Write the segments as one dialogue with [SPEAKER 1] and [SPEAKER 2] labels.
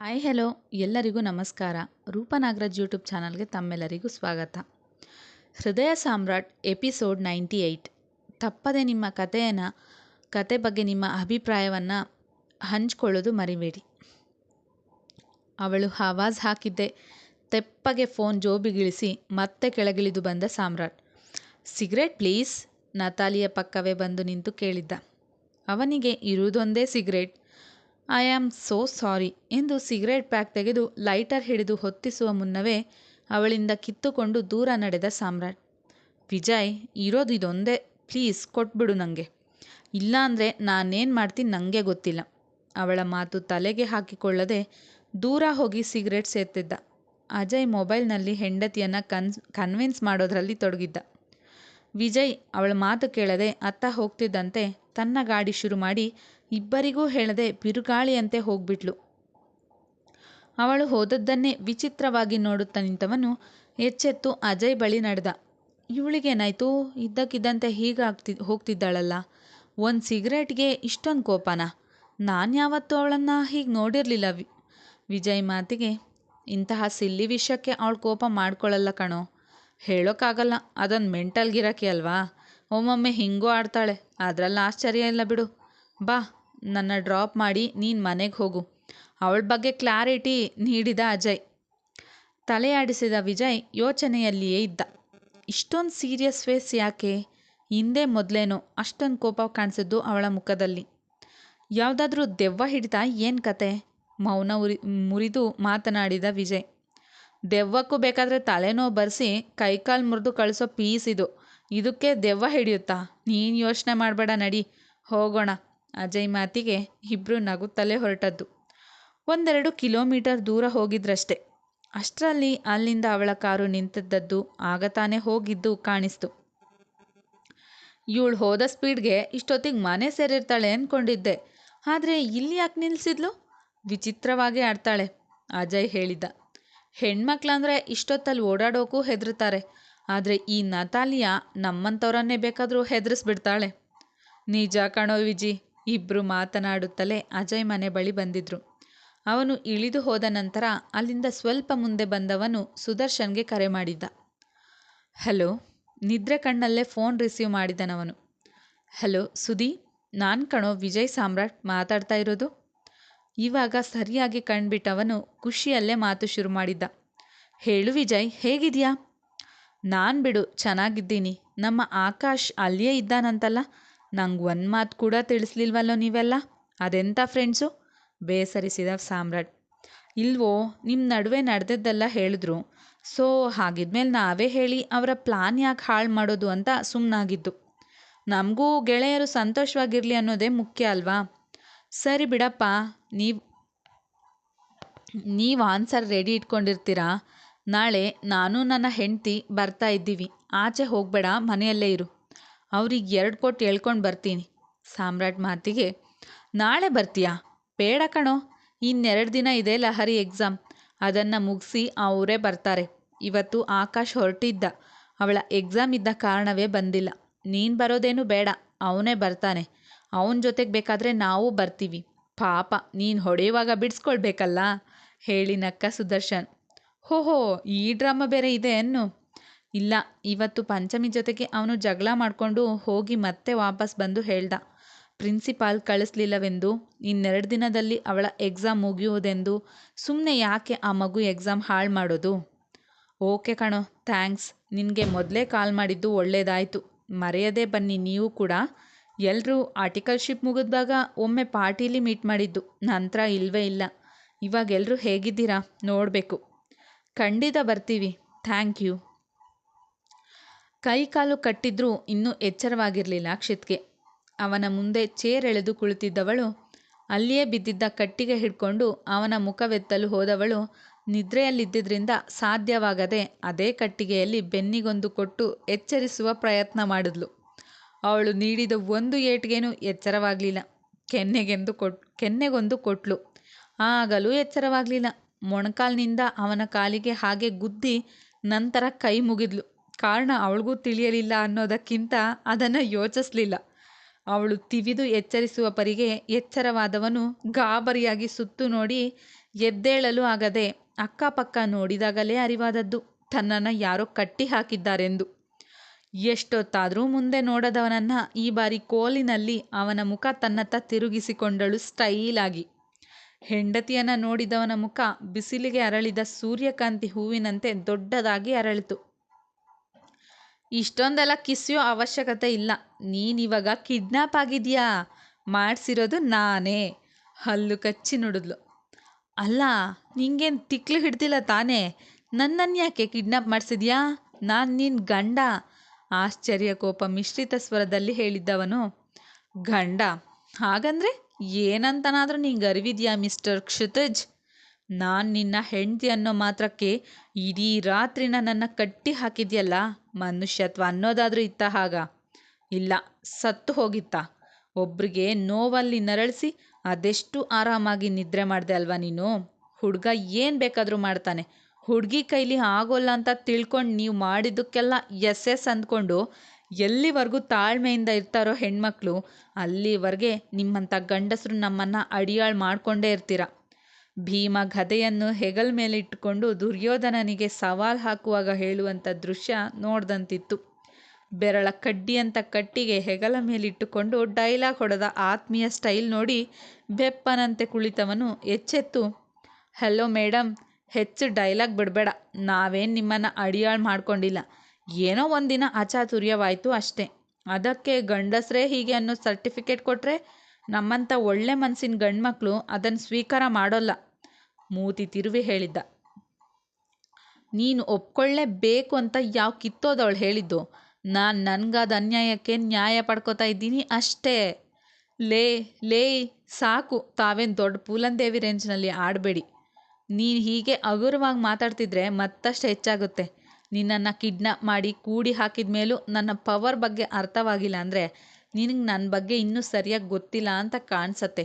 [SPEAKER 1] Hi hello ಎಲ್ಲರಿಗೂ ನಮಸ್ಕಾರ. ರೂಪನಾಗರಾಜ್ YouTube ಚಾನಲ್ಗೆ ತಮ್ಮೆಲ್ಲರಿಗೂ ಸ್ವಾಗತ. ಹೃದಯ ಸಾಮ್ರಾಟ್ ಎಪಿಸೋಡ್ ನೈಂಟಿ ಏಯ್ಟ್ ತಪ್ಪದೆ ನಿಮ್ಮ ಕಥೆಯನ್ನು ಕತೆ ಬಗ್ಗೆ ನಿಮ್ಮ ಅಭಿಪ್ರಾಯವನ್ನು ಹಂಚ್ಕೊಳ್ಳೋದು ಮರಿಬೇಡಿ. ಅವಳು ಆವಾಜ್ ಹಾಕಿದ್ದೆ. ತೆಪ್ಪಗೆ ಫೋನ್ ಜೋಬಿಗಿಳಿಸಿ ಮತ್ತೆ ಕೆಳಗಿಳಿದು ಬಂದ ಸಾಮ್ರಾಟ್. Cigarette please? ನತಾಲಿಯ ಪಕ್ಕವೇ ಬಂದು ನಿಂತು ಕೇಳಿದ್ದ. ಅವನಿಗೆ ಇರುವುದೊಂದೇ cigarette. I am so sorry ಎಂದು ಸಿಗರೇಟ್ ಪ್ಯಾಕ್ ತೆಗೆದು ಲೈಟರ್ ಹಿಡಿದು ಹೊತ್ತಿಸುವ ಮುನ್ನವೇ ಅವಳಿಂದ ಕಿತ್ತುಕೊಂಡು ದೂರ ನಡೆದ ಸಾಮ್ರಾಟ್. ವಿಜಯ್, ಇರೋದು ಇದೊಂದೇ. ಪ್ಲೀಸ್ ಕೊಟ್ಬಿಡು ನನಗೆ ಇಲ್ಲಾಂದರೆ ನಾನೇನು ಮಾಡ್ತೀನಿ ನನಗೆ ಗೊತ್ತಿಲ್ಲ. ಅವಳ ಮಾತು ತಲೆಗೆ ಹಾಕಿಕೊಳ್ಳದೆ ದೂರ ಹೋಗಿ ಸಿಗರೇಟ್ ಸೇರ್ತಿದ್ದ. ಅಜಯ್ ಮೊಬೈಲ್ನಲ್ಲಿ ಹೆಂಡತಿಯನ್ನು ಕನ್ ಕನ್ವಿನ್ಸ್ ಮಾಡೋದ್ರಲ್ಲಿ ತೊಡಗಿದ್ದ. ವಿಜಯ್ ಅವಳ ಮಾತು ಕೇಳದೆ ಅತ್ತ ಹೋಗ್ತಿದ್ದಂತೆ ತನ್ನ ಗಾಡಿ ಶುರು ಮಾಡಿ ಇಬ್ಬರಿಗೂ ಹೇಳದೆ ಬಿರುಗಾಳಿಯಂತೆ ಹೋಗ್ಬಿಟ್ಲು. ಅವಳು ಹೋದದ್ದನ್ನೇ ವಿಚಿತ್ರವಾಗಿ ನೋಡುತ್ತಾ ನಿಂತವನು ಎಚ್ಚೆತ್ತು ಅಜಯ್ ಬಳಿ ನಡೆದ. ಇವಳಿಗೇನಾಯ್ತು? ಇದ್ದಕ್ಕಿದ್ದಂತೆ ಹೀಗಾಗ್ತಿ ಹೋಗ್ತಿದ್ದಾಳಲ್ಲ. ಒಂದು ಸಿಗರೇಟ್ಗೆ ಇಷ್ಟೊಂದು ಕೋಪನ? ನಾನು ಯಾವತ್ತೂ ಅವಳನ್ನು ಹೀಗೆ ನೋಡಿರಲಿಲ್ಲ ವಿ. ವಿಜಯ್ ಮಾತಿಗೆ, ಇಂತಹ ಸಿಲ್ಲಿ ವಿಷಯಕ್ಕೆ ಅವಳು ಕೋಪ ಮಾಡ್ಕೊಳ್ಳಲ್ಲ ಕಣೋ. ಹೇಳೋಕ್ಕಾಗಲ್ಲ ಅದೊಂದು ಮೆಂಟಲ್ ಗಿರಾಕಿ ಅಲ್ವಾ? ಒಮ್ಮೊಮ್ಮೆ ಹಿಂಗೂ ಆಡ್ತಾಳೆ, ಅದರಲ್ಲಿ ಆಶ್ಚರ್ಯ ಇಲ್ಲ ಬಿಡು. ಬಾ, ನನ್ನ ಡ್ರಾಪ್ ಮಾಡಿ ನೀನು ಮನೆಗೆ ಹೋಗು. ಅವಳ ಬಗ್ಗೆ ಕ್ಲಾರಿಟಿ ನೀಡಿದ ಅಜಯ್. ತಲೆಯಾಡಿಸಿದ ವಿಜಯ್ ಯೋಚನೆಯಲ್ಲಿಯೇ ಇದ್ದ. ಇಷ್ಟೊಂದು ಸೀರಿಯಸ್ ಫೇಸ್ ಯಾಕೆ? ಹಿಂದೆ ಮೊದಲೇನೋ ಅಷ್ಟೊಂದು ಕೋಪ ಕಾಣಿಸಿದ್ದು ಅವಳ ಮುಖದಲ್ಲಿ. ಯಾವುದಾದ್ರೂ ದೆವ್ವ ಹಿಡಿತಾ ಏನು ಕತೆ? ಮೌನ ಉರಿ, ಮುರಿದು ಮಾತನಾಡಿದ ವಿಜಯ್. ದೆವ್ವಕ್ಕೂ ಬೇಕಾದರೆ ತಲೆನೋ ಬರೆಸಿ ಕೈಕಾಲು ಮುರಿದು ಕಳಿಸೋ ಪೀಸ್ ಇದು. ಇದಕ್ಕೆ ದೆವ್ವ ಹಿಡಿಯುತ್ತಾ? ನೀನು ಯೋಚನೆ ಮಾಡಬೇಡ ನಡಿ, ಹೋಗೋಣ. ಅಜಯ್ ಮಾತಿಗೆ ಇಬ್ಬರು ನಗುತ್ತಲೇ ಹೊರಟದ್ದು. ಒಂದೆರಡು ಕಿಲೋಮೀಟರ್ ದೂರ ಹೋಗಿದ್ರಷ್ಟೆ. ಅಷ್ಟರಲ್ಲಿ ಅಲ್ಲಿಂದ ಅವಳ ಕಾರು ನಿಂತಿದ್ದದ್ದು ಆಗ ತಾನೇ ಹೋಗಿದ್ದು ಕಾಣಿಸ್ತು. ಇವಳು ಹೋದ ಸ್ಪೀಡ್ಗೆ ಇಷ್ಟೊತ್ತಿಗೆ ಮನೆ ಸೇರಿರ್ತಾಳೆ ಅಂದ್ಕೊಂಡಿದ್ದೆ ಆದರೆ ಇಲ್ಲಿ ಯಾಕೆ ನಿಲ್ಲಿಸಿದ್ಲು ವಿಚಿತ್ರವಾಗಿ ಆಡ್ತಾಳೆ ಅಜಯ್ ಹೇಳಿದ್ದ ಹೆಣ್ಮಕ್ಳಂದ್ರೆ ಇಷ್ಟೊತ್ತಲ್ಲಿ ಓಡಾಡೋಕ್ಕೂ ಹೆದರ್ತಾರೆ ಆದರೆ ಈ ನತಾಲಿಯ ನಮ್ಮಂಥವರನ್ನೇ ಬೇಕಾದರೂ ಹೆದರಿಸ್ಬಿಡ್ತಾಳೆ. ನಿಜ ಕಣೋ ವಿಜಿ. ಇಬ್ಬರು ಮಾತನಾಡುತ್ತಲೇ ಅಜಯ್ ಮನೆ ಬಳಿ ಬಂದಿದ್ರು. ಅವನು ಇಳಿದು ಹೋದ ನಂತರ ಅಲ್ಲಿಂದ ಸ್ವಲ್ಪ ಮುಂದೆ ಬಂದವನು ಸುದರ್ಶನ್ಗೆ ಕರೆ ಮಾಡಿದ್ದ. ಹಲೋ, ನಿದ್ರೆ ಕಣ್ಣಲ್ಲೇ ಫೋನ್ ರಿಸೀವ್ ಮಾಡಿದನವನು. ಹಲೋ ಸುದಿ ನಾನು ಕಣೋ ವಿಜಯ್ ಸಾಮ್ರಾಟ್ ಮಾತಾಡ್ತಾ ಇರೋದು? ಇವಾಗ ಸರಿಯಾಗಿ ಕಣ್ಬಿಟ್ಟವನು ಖುಷಿಯಲ್ಲೇ ಮಾತು ಶುರು ಮಾಡಿದ್ದ. ಹೇಳು ವಿಜಯ್, ಹೇಗಿದೆಯಾ? ನಾನು ಬಿಡು, ಚೆನ್ನಾಗಿದ್ದೀನಿ. ನಮ್ಮ ಆಕಾಶ್ ಅಲ್ಲಿಯೇ ಇದ್ದಾನಂತಲ್ಲ. ನಂಗೆ ಒಂದು ಮಾತು ಕೂಡ ತಿಳಿಸ್ಲಿಲ್ವಲ್ಲೋ ನೀವೆಲ್ಲ? ಅದೆಂಥ ಫ್ರೆಂಡ್ಸು? ಬೇಸರಿಸಿದ ಸಾಮ್ರಾಟ್. ಇಲ್ವೋ ನಿಮ್ಮ ನಡುವೆ ನಡೆದದ್ದೆಲ್ಲ ಹೇಳಿದ್ರು. ಸೊ, ಹಾಗಿದ್ಮೇಲೆ ನಾವೇ ಹೇಳಿ ಅವರ ಪ್ಲಾನ್ ಯಾಕೆ ಹಾಳು ಮಾಡೋದು ಅಂತ ಸುಮ್ಮನಾಗಿದ್ದು ನಮಗೂ ಗೆಳೆಯರು ಸಂತೋಷವಾಗಿರಲಿ ಅನ್ನೋದೇ ಮುಖ್ಯ ಅಲ್ವಾ? ಸರಿ ಬಿಡಪ್ಪ, ನೀವು ನೀವು ಆನ್ಸರ್ ರೆಡಿ ಇಟ್ಕೊಂಡಿರ್ತೀರಾ? ನಾಳೆ ನಾನು ನನ್ನ ಹೆಂಡತಿ ಬರ್ತಾ ಇದ್ದೀವಿ. ಆಚೆ ಹೋಗಬೇಡ, ಮನೆಯಲ್ಲೇ ಇರು. ಅವ್ರಿಗೆ ಎರಡು ಕೊಟ್ಟು ಹೇಳ್ಕೊಂಡು ಬರ್ತೀನಿ. ಸಾಮ್ರಾಟ್ ಮಾತಿಗೆ, ನಾಳೆ ಬರ್ತೀಯಾ? ಬೇಡ ಕಣೋ, ಇನ್ನೆರಡು ದಿನ ಇದೆ ಲಹರಿ ಎಕ್ಸಾಮ್ ಅದನ್ನು ಮುಗಿಸಿ ಅವರೇ ಬರ್ತಾರೆ. ಇವತ್ತು ಆಕಾಶ್ ಹೊರಟಿದ್ದ. ಅವಳ ಎಕ್ಸಾಮ್ ಇದ್ದ ಕಾರಣವೇ ಬಂದಿಲ್ಲ. ನೀನು ಬರೋದೇನು ಬೇಡ, ಅವನೇ ಬರ್ತಾನೆ. ಅವನ ಜೊತೆಗೆ ಬೇಕಾದರೆ ನಾವು ಬರ್ತೀವಿ. ಪಾಪ, ನೀನು ಹೊಡೆಯುವಾಗ ಬಿಡಿಸ್ಕೊಳ್ಬೇಕಲ್ಲ? ಹೇಳಿ ನಕ್ಕ ಸುದರ್ಶನ್. ಹೋಹೋ ಈ ಡ್ರಾಮಾ ಬೇರೆ ಇದೆ ಅನ್ನು. ಇಲ್ಲ, ಇವತ್ತು ಪಂಚಮಿ ಜೊತೆಗೆ ಅವನು ಜಗಳ ಮಾಡಿಕೊಂಡು ಹೋಗಿ ಮತ್ತೆ ವಾಪಸ್ ಬಂದು ಹೇಳ್ದ, ಪ್ರಿನ್ಸಿಪಾಲ್ ಕಳಿಸ್ಲಿಲ್ಲವೆಂದು, ಇನ್ನೆರಡು ದಿನದಲ್ಲಿ ಅವಳ ಎಕ್ಸಾಮ್ ಮುಗಿಯುವುದೆಂದು ಸುಮ್ಮನೆ ಯಾಕೆ ಆ ಮಗು ಎಕ್ಸಾಮ್ ಹಾಳು ಮಾಡೋದು? ಓಕೆ ಕಣೋ, ಥ್ಯಾಂಕ್ಸ್, ನಿನಗೆ ಮೊದಲೇ ಕಾಲ್ ಮಾಡಿದ್ದು ಒಳ್ಳೇದಾಯಿತು, ಮರೆಯದೇ ಬನ್ನಿ ನೀವು ಕೂಡ. ಎಲ್ಲರೂ ಆರ್ಟಿಕಲ್ಶಿಪ್ ಮುಗಿದಾಗ ಒಮ್ಮೆ ಪಾರ್ಟೀಲಿ ಮೀಟ್ ಮಾಡಿದ್ದು, ನಂತರ ಇಲ್ಲವೇ ಇಲ್ಲ. ಇವಾಗೆಲ್ಲರೂ ಹೇಗಿದ್ದೀರಾ? ನೋಡಬೇಕು. ಖಂಡಿತ ಬರ್ತೀವಿ. Thank you. ಕೈ ಕಾಲು ಕಟ್ಟಿದ್ರೂ ಇನ್ನೂ ಎಚ್ಚರವಾಗಿರಲಿಲ್ಲ ಅಕ್ಷಿತ್ಗೆ ಅವನ ಮುಂದೆ ಚೇರ್ ಎಳೆದು ಕುಳಿತಿದ್ದವಳು, ಅಲ್ಲಿಯೇ ಬಿದ್ದಿದ್ದ ಕಟ್ಟಿಗೆ ಹಿಡ್ಕೊಂಡು ಅವನ ಮುಖವೆತ್ತಲು ಹೋದವಳು ನಿದ್ರೆಯಲ್ಲಿದ್ದರಿಂದ ಸಾಧ್ಯವಾಗದೆ ಅದೇ ಕಟ್ಟಿಗೆಯಲ್ಲಿ ಬೆನ್ನಿಗೊಂದು ಕೊಟ್ಟು ಎಚ್ಚರಿಸುವ ಪ್ರಯತ್ನ ಮಾಡಿದ್ಲು. ಅವಳು ನೀಡಿದ ಒಂದು ಏಟ್ಗೇನು ಎಚ್ಚರವಾಗಲಿಲ್ಲ. ಕೆನ್ನೆಗೆಂದು ಕೊಟ್, ಕೆನ್ನೆಗೊಂದು ಕೊಟ್ಲು. ಆಗಲೂ ಎಚ್ಚರವಾಗಲಿಲ್ಲ. ಮೊಣಕಾಲಿನಿಂದ ಅವನ ಕಾಲಿಗೆ ಹಾಗೆ ಗುದ್ದಿ ನಂತರ ಕೈ ಮುಗಿದ್ಲು. ಕಾರಣ ಅವಳಿಗೂ ತಿಳಿಯಲಿಲ್ಲ ಅನ್ನೋದಕ್ಕಿಂತ ಅದನ್ನು ಯೋಚಿಸಲಿಲ್ಲ. ಅವಳು ತಿವಿದು ಎಚ್ಚರಿಸುವ ಪರಿಗೆ ಎಚ್ಚರವಾದವನು ಗಾಬರಿಯಾಗಿ ಸುತ್ತು ನೋಡಿ ಎದ್ದೇಳಲು ಆಗದೆ ಅಕ್ಕಪಕ್ಕ ನೋಡಿದಾಗಲೇ ಅರಿವಾದದ್ದು, ತನ್ನನ್ನು ಯಾರೋ ಕಟ್ಟಿ ಹಾಕಿದ್ದಾರೆಂದು ಎಷ್ಟೊತ್ತಾದರೂ ಮುಂದೆ ನೋಡದವನನ್ನ ಈ ಬಾರಿ ಕೋಲಿನಲ್ಲಿ ಅವನ ಮುಖ ತನ್ನತ್ತ ತಿರುಗಿಸಿಕೊಂಡಳು ಸ್ಟೈಲಾಗಿ. ಹೆಂಡತಿಯನ್ನು ನೋಡಿದವನ ಮುಖ ಬಿಸಿಲಿಗೆ ಅರಳಿದ ಸೂರ್ಯಕಾಂತಿ ಹೂವಿನಂತೆ ದೊಡ್ಡದಾಗಿ ಅರಳಿತು. ಇಷ್ಟೊಂದೆಲ್ಲ ಕಿಸಿಯೋ ಅವಶ್ಯಕತೆ ಇಲ್ಲ. ನೀನಿವಾಗ ಕಿಡ್ನಾಪ್ ಆಗಿದೆಯಾ ಮಾಡಿಸಿರೋದು ನಾನೇ. ಹಲ್ಲು ಕಚ್ಚಿ ನುಡಿದ್ಲು. ಅಲ್ಲ, ನಿಂಗೇನು ತಿಕ್ಲು ಹಿಡ್ದಿಲ್ಲ ತಾನೇ? ನನ್ನನ್ನು ಯಾಕೆ ಕಿಡ್ನಾಪ್ ಮಾಡಿಸಿದ್ಯಾ? ನಾನು ನಿನ್ನ ಗಂಡ. ಆಶ್ಚರ್ಯ ಕೋಪ ಮಿಶ್ರಿತ ಸ್ವರದಲ್ಲಿ ಹೇಳಿದ್ದವನು. ಗಂಡ? ಹಾಗಂದರೆ ಏನಂತನಾದರೂ ನಿಂಗೆ ಅರಿವಿದೆಯಾ ಮಿಸ್ಟರ್ ಕ್ಷುತಜ್? ನಾನು ನಿನ್ನ ಹೆಂಡತಿ ಅನ್ನೋ ಮಾತ್ರಕ್ಕೆ ಇಡೀ ರಾತ್ರಿನ ನನ್ನ ಕಟ್ಟಿ ಹಾಕಿದ್ಯಲ್ಲ, ಮನುಷ್ಯತ್ವ ಅನ್ನೋದಾದರೂ ಇತ್ತ ಹಾಗ. ಇಲ್ಲ, ಸತ್ತು ಹೋಗಿತ್ತ. ಒಬ್ರಿಗೆ ನೋವಲ್ಲಿ ನರಳಿಸಿ ಅದೆಷ್ಟು ಆರಾಮಾಗಿ ನಿದ್ರೆ ಮಾಡಿದೆ ಅಲ್ವಾ ನೀನು? ಹುಡುಗ ಏನು ಬೇಕಾದರೂ ಮಾಡ್ತಾನೆ. ಹುಡುಗಿ ಕೈಲಿ ಆಗೋಲ್ಲ ಅಂತ ತಿಳ್ಕೊಂಡು ನೀವು ಮಾಡಿದ್ದಕ್ಕೆಲ್ಲ ಎಸ್ ಎಸ್ ಅಂದ್ಕೊಂಡು ಎಲ್ಲಿವರೆಗೂ ತಾಳ್ಮೆಯಿಂದ ಇರ್ತಾರೋ ಹೆಣ್ಮಕ್ಳು, ಅಲ್ಲಿವರೆಗೆ ನಿಮ್ಮಂಥ ಗಂಡಸರು ನಮ್ಮನ್ನು ಅಡಿಯಾಳು ಮಾಡಿಕೊಂಡೇ ಇರ್ತೀರ. ಭೀಮ ಗದೆಯನ್ನು ಹೆಗಲ ಮೇಲೆ ಇಟ್ಟುಕೊಂಡು ದುರ್ಯೋಧನನಿಗೆ ಸವಾಲು ಹಾಕುವಾಗ ಹೇಳುವಂಥ ದೃಶ್ಯ ನೋಡ್ದಂತಿತ್ತು. ಬೆರಳ ಕಡ್ಡಿಯಂಥ ಕಟ್ಟಿಗೆ ಹೆಗಲ ಮೇಲಿಟ್ಟುಕೊಂಡು ಡೈಲಾಗ್ ಹೊಡೆದ ಆತ್ಮೀಯ ಸ್ಟೈಲ್ ನೋಡಿ ಬೆಪ್ಪನಂತೆ ಕುಳಿತವನು ಎಚ್ಚೆತ್ತು. ಹಲೋ ಮೇಡಮ್ ಹೆಚ್ಚು ಡೈಲಾಗ್ ಬಿಡಬೇಡ, ನಾವೇನು ನಿಮ್ಮನ್ನು ಅಡಿಯಾಳು ಮಾಡ್ಕೊಂಡಿಲ್ಲ. ಏನೋ ಒಂದಿನ ಅಚಾತುರ್ಯವಾಯಿತು ಅಷ್ಟೇ. ಅದಕ್ಕೆ ಗಂಡಸರೇ ಹೀಗೆ ಅನ್ನೋ ಸರ್ಟಿಫಿಕೇಟ್ ಕೊಟ್ಟರೆ ನಮ್ಮಂಥ ಒಳ್ಳೆ ಮನಸ್ಸಿನ ಗಂಡ್ಮಕ್ಳು ಅದನ್ನು ಸ್ವೀಕಾರ ಮಾಡೋಲ್ಲ. ಮೂತಿ ತಿರುವಿ ಹೇಳಿದ್ದ. ನೀನು ಒಪ್ಕೊಳ್ಳೇಬೇಕು ಅಂತ ಯಾವ ಕಿತ್ತೋದವಳು ಹೇಳಿದ್ದು? ನಾನು ನನಗಾದ ಅನ್ಯಾಯಕ್ಕೆ ನ್ಯಾಯ ಪಡ್ಕೋತಾ ಇದ್ದೀನಿ ಅಷ್ಟೇ. ಲೇ ಲೇ, ಸಾಕು. ತಾವೇನು ದೊಡ್ಡ ಪೂಲಂದೇವಿ ರೇಂಜ್ನಲ್ಲಿ ಆಡಬೇಡಿ. ನೀನು ಹೀಗೆ ಹಗುರವಾಗಿ ಮಾತಾಡ್ತಿದ್ರೆ ಮತ್ತಷ್ಟು ಹೆಚ್ಚಾಗುತ್ತೆ. ನಿನ್ನನ್ನು ಕಿಡ್ನಾಪ್ ಮಾಡಿ ಕೂಡಿ ಹಾಕಿದ ಮೇಲೂ ನನ್ನ ಪವರ್ ಬಗ್ಗೆ ಅರ್ಥವಾಗಿಲ್ಲ ಅಂದರೆ ನಿನಗೆ ನನ್ನ ಬಗ್ಗೆ ಇನ್ನೂ ಸರಿಯಾಗಿ ಗೊತ್ತಿಲ್ಲ ಅಂತ ಕಾಣಿಸತ್ತೆ.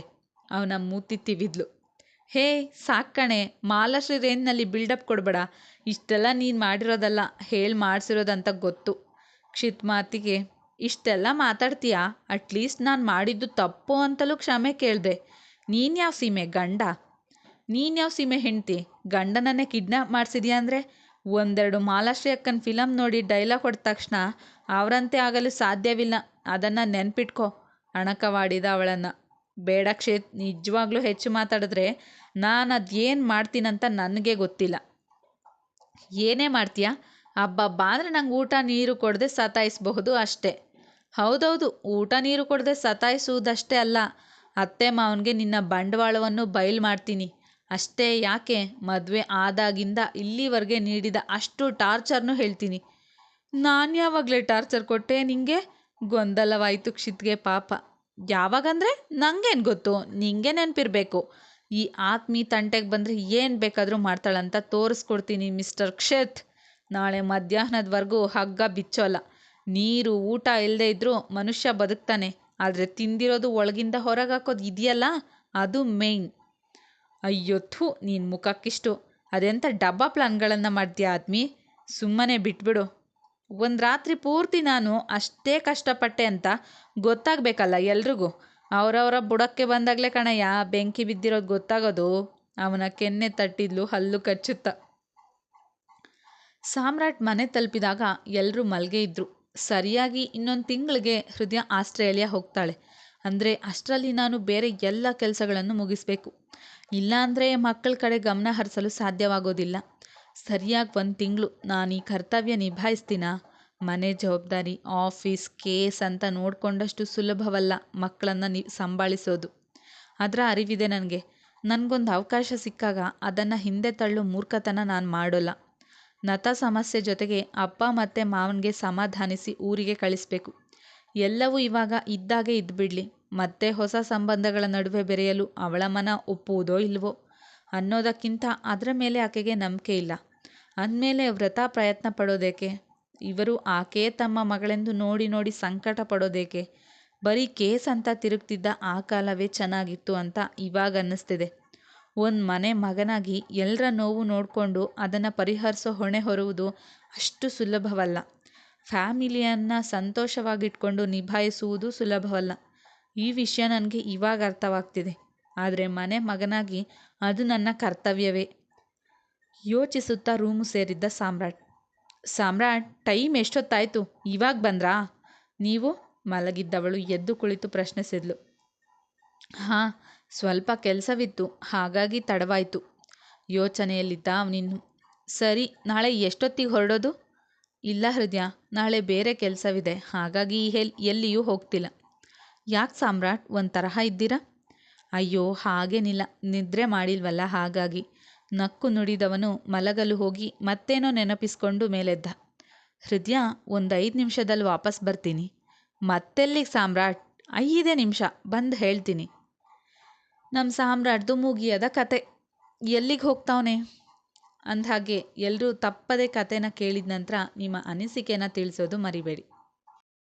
[SPEAKER 1] ಅವನ ಮೂತಿ ತಿವಿದ್ಲು. ಹೇ ಕಣೆ. ಮಾಲಾಶ್ರೀ ರೇಂಜ್ನಲ್ಲಿ ಬಿಲ್ಡಪ್ ಕೊಡಬೇಡ. ಇಷ್ಟೆಲ್ಲ ನೀನು ಮಾಡಿರೋದಲ್ಲ, ಹೇಳಿ ಮಾಡಿಸಿರೋದಂತ ಗೊತ್ತು. ಕ್ಷಿತ್ ಮಾತಿಗೆ, ಇಷ್ಟೆಲ್ಲ ಮಾತಾಡ್ತೀಯಾ? ಅಟ್ಲೀಸ್ಟ್ ನಾನು ಮಾಡಿದ್ದು ತಪ್ಪು ಅಂತಲೂ ಕ್ಷಮೆ ಕೇಳಿದೆ. ನೀನು ಯಾವ ಸೀಮೆ? ಗಂಡ? ನೀನು ಯಾವ ಸೀಮೆ ಹೆಂಡ್ತಿ? ಗಂಡನನ್ನೇ ಕಿಡ್ನಾಪ್ ಮಾಡಿಸಿದ್ಯಾ ಅಂದರೆ? ಒಂದೆರಡು ಮಾಲಾಶ್ರೀ ಅಕ್ಕನ ಫಿಲಮ್ ನೋಡಿ ಡೈಲಾಗ್ ಹೊಡೆದ ತಕ್ಷಣ ಅವರಂತೆ ಆಗಲು ಸಾಧ್ಯವಿಲ್ಲ. ಅದನ್ನು ನೆನ್ಪಿಟ್ಕೋ. ಅಣಕವಾಡಿದ ಅವಳನ್ನು. ಬೇಡ ಕ್ಷೇತ್, ನಿಜವಾಗ್ಲೂ ಹೆಚ್ಚು ಮಾತಾಡಿದ್ರೆ ನಾನು ಅದೇನು ಮಾಡ್ತೀನಂತ ನನಗೆ ಗೊತ್ತಿಲ್ಲ. ಏನೇ ಮಾಡ್ತೀಯಾ? ಅಬ್ಬಬ್ಬಾ ಅಂದರೆ ನಂಗೆ ಊಟ ನೀರು ಕೊಡದೆ ಸತಾಯಿಸಬಹುದು ಅಷ್ಟೇ. ಹೌದೌದು, ಊಟ ನೀರು ಕೊಡದೆ ಸತಾಯಿಸುವುದಷ್ಟೇ ಅಲ್ಲ. ಅತ್ತೆ ಮಾವನಿಗೆ ನಿನ್ನ ಬಂಡವಾಳವನ್ನು ಬಯಲು ಮಾಡ್ತೀನಿ. ಅಷ್ಟೇ ಯಾಕೆ? ಮದುವೆ ಆದಾಗಿಂದ ಇಲ್ಲಿವರೆಗೆ ನೀಡಿದ ಅಷ್ಟು ಟಾರ್ಚರ್ನೂ ಹೇಳ್ತೀನಿ. ನಾನು ಯಾವಾಗಲೇ ಟಾರ್ಚರ್ ಕೊಟ್ಟೆ ನಿಂಗೆ? ಗೊಂದಲವಾಯಿತು ಕ್ಷಿತ್ಗೆ ಪಾಪ. ಯಾವಾಗಂದರೆ ನನಗೇನು ಗೊತ್ತು, ನಿಂಗೆ ನೆನಪಿರಬೇಕು. ಈ ಆತ್ಮಿ ತಂಟೆಗೆ ಬಂದರೆ ಏನು ಬೇಕಾದರೂ ಮಾಡ್ತಾಳಂತ ತೋರಿಸ್ಕೊಡ್ತೀನಿ ಮಿಸ್ಟರ್ ಕ್ಷೇತ್. ನಾಳೆ ಮಧ್ಯಾಹ್ನದವರೆಗೂ ಹಗ್ಗ ಬಿಚ್ಚೋಲ್ಲ. ನೀರು, ಊಟ ಇಲ್ಲದೆ ಇದ್ದರೂ ಮನುಷ್ಯ ಬದುಕ್ತಾನೆ. ಆದರೆ ತಿಂದಿರೋದು ಒಳಗಿಂದ ಹೊರಗೆ ಹಾಕೋದು ಇದೆಯಲ್ಲ? ಅದು ಮೇಯ್ನ್. ಅಯ್ಯೋ ಥೂ, ನೀನು ಮುಖಕ್ಕಿಷ್ಟು. ಅದೆಂಥ ಡಬ್ಬಾ ಪ್ಲಾನ್ಗಳನ್ನು ಮಾಡ್ತೀಯ ಆದ್ಮಿ ಸುಮ್ಮನೆ ಬಿಟ್ಬಿಡು. ಒಂದು ರಾತ್ರಿ ಪೂರ್ತಿ ನಾನು ಅಷ್ಟೇ ಕಷ್ಟಪಟ್ಟೆ ಅಂತ ಗೊತ್ತಾಗಬೇಕಲ್ಲ ಎಲ್ರಿಗೂ. ಅವರವರ ಬುಡಕ್ಕೆ ಬಂದಾಗಲೇ ಕಣಯ್ಯ, ಬೆಂಕಿ ಬಿದ್ದಿರೋದು ಗೊತ್ತಾಗೋದು. ಅವನ ಕೆನ್ನೆ ತಟ್ಟಿದ್ಲು, ಹಲ್ಲು ಕಚ್ಚುತ್ತ. ಸಾಮ್ರಾಟ್ ಮನೆ ತಲುಪಿದಾಗ ಎಲ್ಲರೂ ಮಲ್ಗೆ ಇದ್ರು. ಸರಿಯಾಗಿ ಇನ್ನೊಂದು ತಿಂಗಳಿಗೆ ಹೃದಯ ಆಸ್ಟ್ರೇಲಿಯಾ ಹೋಗ್ತಾಳೆ. ಅಂದರೆ ಅಷ್ಟರಲ್ಲಿ ನಾನು ಬೇರೆ ಎಲ್ಲ ಕೆಲಸಗಳನ್ನು ಮುಗಿಸ್ಬೇಕು. ಇಲ್ಲಾಂದರೆ ಮಕ್ಕಳ ಕಡೆ ಗಮನ ಹರಿಸಲು ಸಾಧ್ಯವಾಗೋದಿಲ್ಲ. ಸರಿಯಾಗಿ ಒಂದು ತಿಂಗಳು ನಾನು ಈ ಕರ್ತವ್ಯ ನಿಭಾಯಿಸ್ತೀನಾ? ಮನೆ ಜವಾಬ್ದಾರಿ, ಆಫೀಸ್, ಕೇಸ್ ಅಂತ ನೋಡಿಕೊಂಡಷ್ಟು ಸುಲಭವಲ್ಲ ಮಕ್ಕಳನ್ನು ನಿ ಸಂಭಾಳಿಸೋದು. ಅದರ ಅರಿವಿದೆ ನನಗೆ. ನನಗೊಂದು ಅವಕಾಶ ಸಿಕ್ಕಾಗ ಅದನ್ನು ಹಿಂದೆ ತಳ್ಳು ಮೂರ್ಖತನ ನಾನು ಮಾಡೋಲ್ಲ. ನತ ಸಮಸ್ಯೆ ಜೊತೆಗೆ ಅಪ್ಪ ಮತ್ತು ಮಾವನಿಗೆ ಸಮಾಧಾನಿಸಿ ಊರಿಗೆ ಕಳಿಸ್ಬೇಕು. ಎಲ್ಲವೂ ಇವಾಗ ಇದ್ದಾಗೆ ಇದ್ದುಬಿಡಲಿ ಮತ್ತೆ ಹೊಸ ಸಂಬಂಧಗಳ ನಡುವೆ ಬೆರೆಯಲು ಅವಳ ಮನ ಒಪ್ಪುವುದೋ ಇಲ್ವೋ? ಅನ್ನೋದಕ್ಕಿಂತ ಅದರ ಮೇಲೆ ಆಕೆಗೆ ನಂಬಿಕೆ ಇಲ್ಲ. ಅಂದಮೇಲೆ ವ್ರತ ಪ್ರಯತ್ನ ಪಡೋದೇಕೆ? ಇವರು ಆಕೆ ತಮ್ಮ ಮಗಳೆಂದು ನೋಡಿ ನೋಡಿ ಸಂಕಟ ಪಡೋದೇಕೆ? ಬರೀ ಕೇಸ್ ಅಂತ ತಿರುಗ್ತಿದ್ದ ಆ ಕಾಲವೇ ಚೆನ್ನಾಗಿತ್ತು ಅಂತ ಇವಾಗ ಅನ್ನಿಸ್ತಿದೆ. ಒಂದು ಮನೆ ಮಗನಾಗಿ ಎಲ್ಲರ ನೋವು ನೋಡಿಕೊಂಡು ಅದನ್ನು ಪರಿಹರಿಸೋ ಹೊಣೆ ಹೊರುವುದು ಅಷ್ಟು ಸುಲಭವಲ್ಲ. ಫ್ಯಾಮಿಲಿಯನ್ನು ಸಂತೋಷವಾಗಿಟ್ಕೊಂಡು ನಿಭಾಯಿಸುವುದು ಸುಲಭವಲ್ಲ. ಈ ವಿಷಯ ನನಗೆ ಇವಾಗ ಅರ್ಥವಾಗ್ತಿದೆ. ಆದರೆ ಮನೆ ಮಗನಾಗಿ ಅದು ನನ್ನ ಕರ್ತವ್ಯವೇ. ಯೋಚಿಸುತ್ತಾ ರೂಮು ಸೇರಿದ್ದ ಸಾಮ್ರಾಟ್. ಸಾಮ್ರಾಟ್, ಟೈಮ್ ಎಷ್ಟೊತ್ತಾಯಿತು? ಇವಾಗ ಬಂದ್ರಾ? ನೀವು? ಮಲಗಿದ್ದವಳು ಎದ್ದು ಕುಳಿತು ಪ್ರಶ್ನಿಸಿದ್ಲು ಹಾಂ, ಸ್ವಲ್ಪ ಕೆಲಸವಿತ್ತು. ಹಾಗಾಗಿ ತಡವಾಯಿತು. ಯೋಚನೆಯಲ್ಲಿದ್ದ ಅವನಿನ್ನು, ಸರಿ, ನಾಳೆ ಎಷ್ಟೊತ್ತಿಗೆ ಹೊರಡೋದು? ಇಲ್ಲ ಹೃದಯ, ನಾಳೆ ಬೇರೆ ಕೆಲಸವಿದೆ. ಹಾಗಾಗಿ ಎಲ್ ಎಲ್ಲಿಯೂ ಹೋಗ್ತಿಲ್ಲ. ಯಾಕೆ ಸಾಮ್ರಾಟ್, ಒಂದು ತರಹ ಇದ್ದೀರಾ? ಅಯ್ಯೋ ಹಾಗೇನಿಲ್ಲ ನಿದ್ರೆ ಮಾಡಿಲ್ವಲ್ಲ ಹಾಗಾಗಿ. ನಕ್ಕು ನುಡಿದವನು ಮಲಗಲು ಹೋಗಿ ಮತ್ತೇನೋ ನೆನಪಿಸ್ಕೊಂಡು ಮೇಲೆದ್ದ. ಹೃದಯ ಒಂದು ಐದು ನಿಮಿಷದಲ್ಲಿ ವಾಪಸ್ ಬರ್ತೀನಿ. ಮತ್ತೆಲ್ಲಿಗೆ ಸಾಮ್ರಾಟ್? ಐದೇ ನಿಮಿಷ, ಬಂದು ಹೇಳ್ತೀನಿ. ನಮ್ಮ ಸಾಮ್ರಾಟ್ದು ಮುಗಿಯದ ಕತೆ. ಎಲ್ಲಿಗೆ ಹೋಗ್ತಾವನೆ? ಅಂದಹಾಗೆ ಎಲ್ಲರೂ ತಪ್ಪದೆ ಕತೆನ ಕೇಳಿದ ನಂತರ ನಿಮ್ಮ ಅನಿಸಿಕೆನ ತಿಳಿಸೋದು ಮರಿಬೇಡಿ.